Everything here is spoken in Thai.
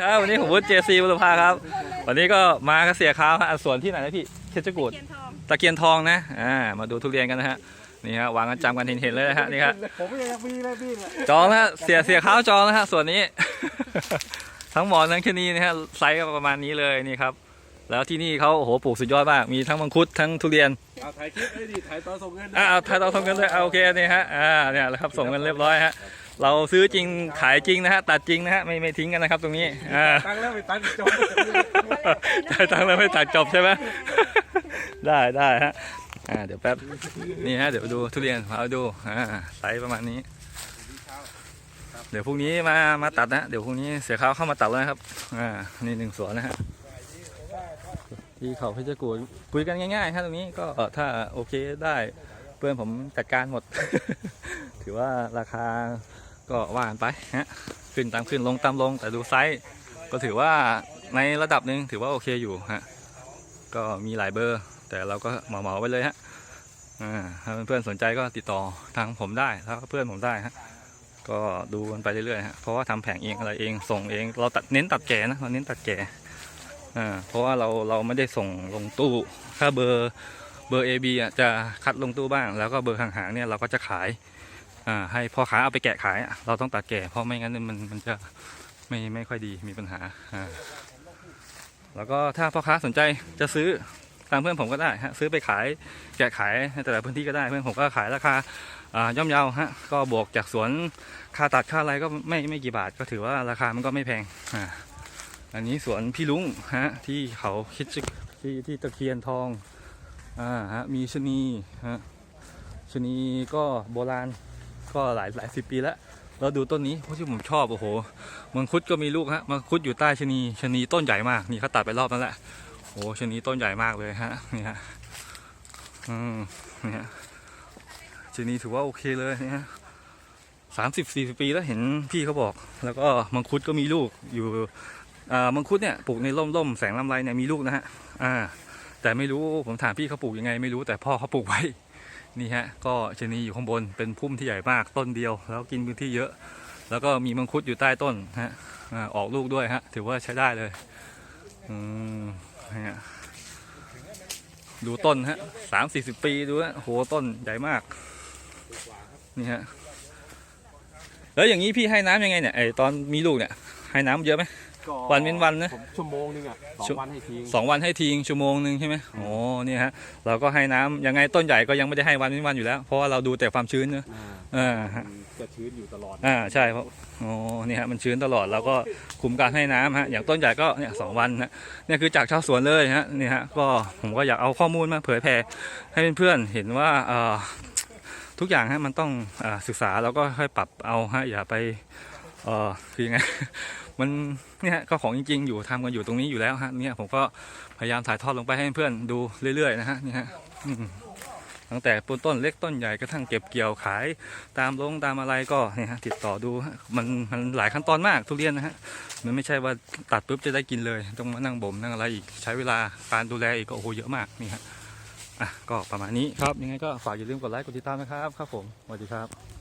ครับวันนี้ผมวุฒิเจซีบุรพาครับ วันนี้ก็มาเกษียขาวฮะสวนที่ไหนนะพี่เพชรกูดเทียนทองตะเกียนทองนะอ่ามาดูทุเรียนกันนะฮะนี่ฮะวางกันจำกันเห็นๆเลยนะฮะนี่ครับผมยังมีเลยพี่เนี่ยจองแล้วฮะเสียเสียขาวจองแล้วฮะส่วนนี้ ทั้งหมอนทั้งชะนีนะฮะไซส์ก็ประมาณนี้เลยนี่ครับ แล้วที่นี่เขาโอ้โหปลูกสุดยอดมากมีทั้งมังคุดทั้งทุเรียนเอาถ่ายคลิปไอ้ดิถ่ายตอนส่งเงินอ่าเอาถ่ายเราทำกันเลยเอาโอเคนี่ฮะอ่าเนี่ยแหละครับส่งกันเรียบร้อยฮะ เราซื้อจริงขายจริงนะฮะตัดจริงนะฮะไม่ไม่ทิ้งกันนะครับ ตรงนี้อ่าตังค์แล้วไปตังค์จบจ่ายตังค์แล้วไม่ตัดจบใช่ไหมได้ได้ฮะอ่าเดี๋ยวแป๊บนี่ฮะเดี๋ยวดูทุเรียนเอาดูอ่าไซส์ประมาณนี้ เดี๋ยวพรุ่งนี้มามาตัดนะเดี๋ยวพรุ่งนี้เสียข้าวเข้ามาตัดแล้วนะครับอ่านี่หนึ่งสวนนะฮะที่เขาเพชรกูดคุยกันง่ายๆฮะตรงนี้ก็ถ้าโอเคได้เพื่อนผมจัดการหมด ถือว่าราคาก็ว่ากันไปฮะขึ้นตามขึ้นลงตามลงแต่ดูไซส์ก็ถือว่าในระดับหนึ่งถือว่าโอเคอยู่ฮะก็มีหลายเบอร์ แต่เราก็เหมาเหมาๆไปเลยฮะถ้าเพื่อนๆสนใจก็ติดต่อทางผมได้แล้วก็เพื่อนผมได้ฮะก็ดูกันไปเรื่อยๆฮะเพราะว่าทำแผงเองอะไรเองส่งเองเราตัดเน้นตัดแก่นะเราเน้นตัดแก่อ่าเพราะว่าเราเราไม่ได้ส่งลงตู้ถ้าเบอร์ บอร์ AB อะจะคัดลงตู้บ้าง แล้วก็เบอร์ห่างๆเนี่ยเราก็จะขายอ่าให้พ่อค้าเอาไปแกะขายอะเราต้องตัดแก่เพราะไม่งั้นมันมันจะไม่ไม่ค่อยดีมีปัญหาอ่าแล้วก็ถ้าพ่อค้าสนใจจะซื้อตามเพื่อนผมก็ได้ฮะซื้อไปขายแกะขายในแต่ละพื้นที่ก็ได้เพื่อนผมก็ขายราคาอ่าย่อมเยาฮะก็บวกจากสวนค่าตัดค่าอะไรก็ไม่ไม่กี่บาทก็ถือว่าราคามันก็ไม่แพงอ่าอันนี้สวนพี่ลุงฮะที่เขาคิดจะที่ที่ตะเคียนทอง อ่าฮะมีชะนีฮะชะนีก็โบราณก็หลายหลายสิบปีแล้วเราดูต้นนี้เพราะที่ผมชอบโอ้โหมังคุดก็มีลูกฮะมังคุดอยู่ใต้ชะนีชะนีต้นใหญ่มากนี่เขาตัดไปรอบนั้นแหละโอ้ชะนีต้นใหญ่มากเลยฮะนี่ฮะอืมนี่ฮะชะนีถือว่าโอเคเลยนี่ฮะสามสิบสี่สิบปีแล้วเห็นพี่เขาบอก แล้วก็มังคุดก็มีลูกอยู่อ่ามังคุดเนี่ยปลูกในร่มร่มแสงลำไรเนี่ยมีลูกนะฮะอ่า แต่ไม่รู้ผมถามพี่เขาปลูกยังไงไม่รู้แต่พ่อเขาปลูกไว้นี่ฮะก็ชนีอยู่ข้างบนเป็นพุ่มที่ใหญ่มากต้นเดียว แล้วกินพื้นที่เยอะ แล้วก็มีมังคุดอยู่ใต้ต้นฮะออกลูกด้วยฮะถือว่าใช้ได้เลยอืมฮะดูต้นฮะสามสี่สิบปีดูฮะโหต้นใหญ่มากนี่ฮะแล้วอย่างนี้พี่ให้น้ำยังไงเนี่ยไอตอนมีลูกเนี่ยให้น้ำเยอะไหม วันเว้นวันนะผมชั่วโมงนึงอะสองวันให้ทีสองวันให้ทีงชั่วโมงหนึ่งใช่ไหมโอ้เนี่ยฮะเราก็ให้น้ำยังไงต้นใหญ่ก็ยังไม่ได้ให้วันเว้นวันอยู่แล้ว เพราะว่าเราดูแต่ความชื้นเนอะอ่าอ่าฮะมันจะชื้นอยู่ตลอดอ่าใช่เพราะโอ้นี่ฮะมันชื้นตลอดเราก็คุมการให้น้ำฮะอย่างต้นใหญ่ก็เนี่ยสองวันนะเนี่ยคือจากชาวสวนเลยฮะนี่ฮะก็ผมก็อยากเอาข้อมูลมาเผยแผ่ให้เพื่อนๆเห็นว่าเอ่อทุกอย่างฮะมันต้องเอ่อศึกษาแล้วก็ค่อยปรับเอาฮะอย่าไป เออคือยังไง มันเนี่ยก็ของจริง ๆ อยู่ทำกันอยู่ตรงนี้อยู่แล้วฮะเนี่ยผมก็พยายามถ่ายทอดลงไปให้เพื่อนดูเรื่อยๆนะฮะเนี่ฮะอืมตั้งแต่ต้นต้นเล็กต้นใหญ่กระทั่งเก็บเกี่ยวขายตามลงตามอะไรก็เนี่ยฮะติดต่อดูมันมันหลายขั้นตอนมากทุเรียนนะฮะมันไม่ใช่ว่าตัดปุ๊บจะได้กินเลย ต้องมานั่งบ่มนั่งอะไรอีกใช้เวลาการดูแลอีกก็โอ้โหเยอะมากนี่ฮะอะก็ประมาณนี้ครับยังไงก็ฝากอย่าลืมกดไลค์กดติดตามนะครับครับผมสวัสดีครับ